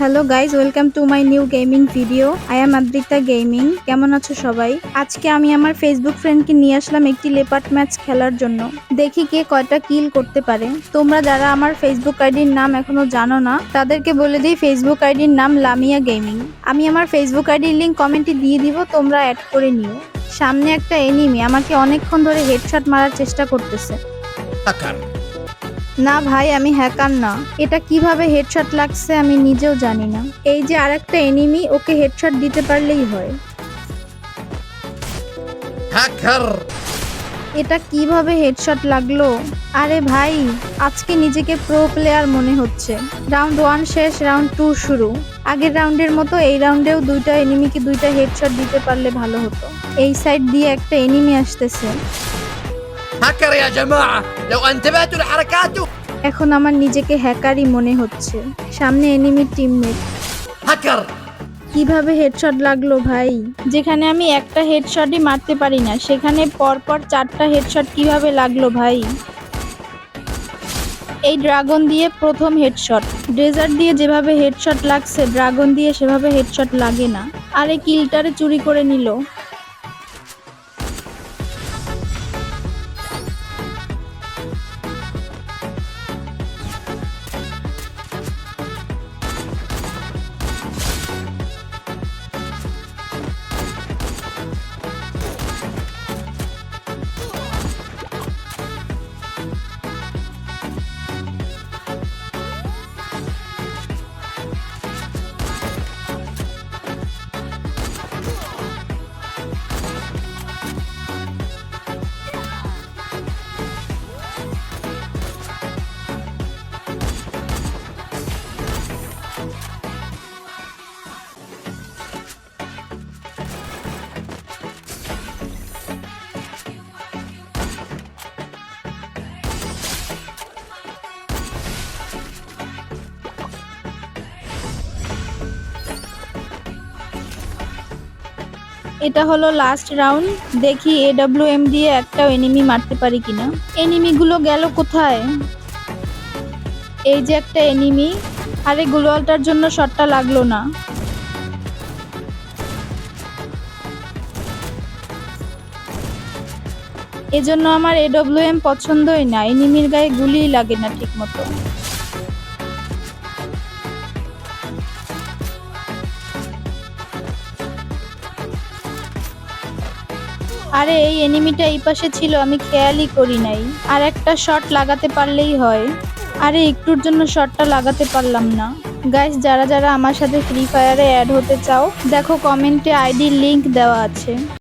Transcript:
Hello guys welcome to my new gaming video I am Adrita gaming কেমন আছো সবাই? আজকে আমি আমার ফেসবুক ফ্রেন্ডকে নিয়ে আসলাম একটি লেপার্ট ম্যাচ খেলার জন্য। দেখি কে কয়টা কিল করতে পারে। তোমরা যারা আমার ফেসবুক আইডির নাম এখনও জানো না, তাদেরকে বলে দিই ফেসবুক আইডির নাম লামিয়া গেমিং আমি আমার ফেসবুক আইডির লিঙ্ক কমেন্টে দিয়ে দিব, তোমরা অ্যাড করে নিও। সামনে একটা এনিমি আমাকে অনেকক্ষণ ধরে হেডশট মারার চেষ্টা করতেছে। না ভাই আমি হ্যাকার না। এটা কীভাবে হেডশট লাগছে আমি নিজেও জানি না। এই যে আরেকটা এনিমি ওকে হেডশট দিতে পারলেই হয়। হ্যাকার! এটা কীভাবে হেডশট লাগল? আরে ভাই আজকে নিজেকে প্রো প্লেয়ার মনে হচ্ছে। রাউন্ড ওয়ান শেষ রাউন্ড টু শুরু। আগের রাউন্ডের মতো এই রাউন্ডেও দুইটা এনিমিকে দুইটা হেডশট দিতে পারলে ভালো হতো। এই সাইড দিয়ে একটা এনিমি আসতেছে। هاكر يا جماعة لو انتبهتوا لحركاته এখন আমার নিজেকে হ্যাকারই মনে হচ্ছে সামনে এনিমির টিমমেট هاكر কিভাবে হেডশট লাগলো ভাই যেখানে আমি একটা হেডশটই মারতে পারি না সেখানে পরপর চারটা হেডশট কিভাবে লাগলো ভাই এই ড্রাগন দিয়ে প্রথম হেডশট ডেজার্ট দিয়ে যেভাবে হেডশট লাগছে ড্রাগন দিয়ে সেভাবে হেডশট লাগে না আরে কিলটারে চুরি করে নিল এটা হলো লাস্ট রাউন্ড দেখি এডব্লিউ এম দিয়ে একটাও এনিমি মারতে পারি কিনা। এনিমিগুলো গেল কোথায়? এই যে একটা এনিমি আরে গুলোয়ালটার জন্য শটটা লাগল না। এজন্য আমার এডব্লিউ এম পছন্দই না। এনিমির গায়ে গুলিই লাগে না ঠিক মতো আরে, এই এনিমিটা এই পাশে ছিল, আমি খেয়ালই করি নাই। আর একটা শট লাগাতে পারলেই হয়। আরে, একটুর জন্য শটটা লাগাতে পারলাম না। গাইস যারা যারা আমার সাথে ফ্রি ফায়ারে অ্যাড হতে চাও, দেখো কমেন্টে আইডির লিংক দেওয়া আছে।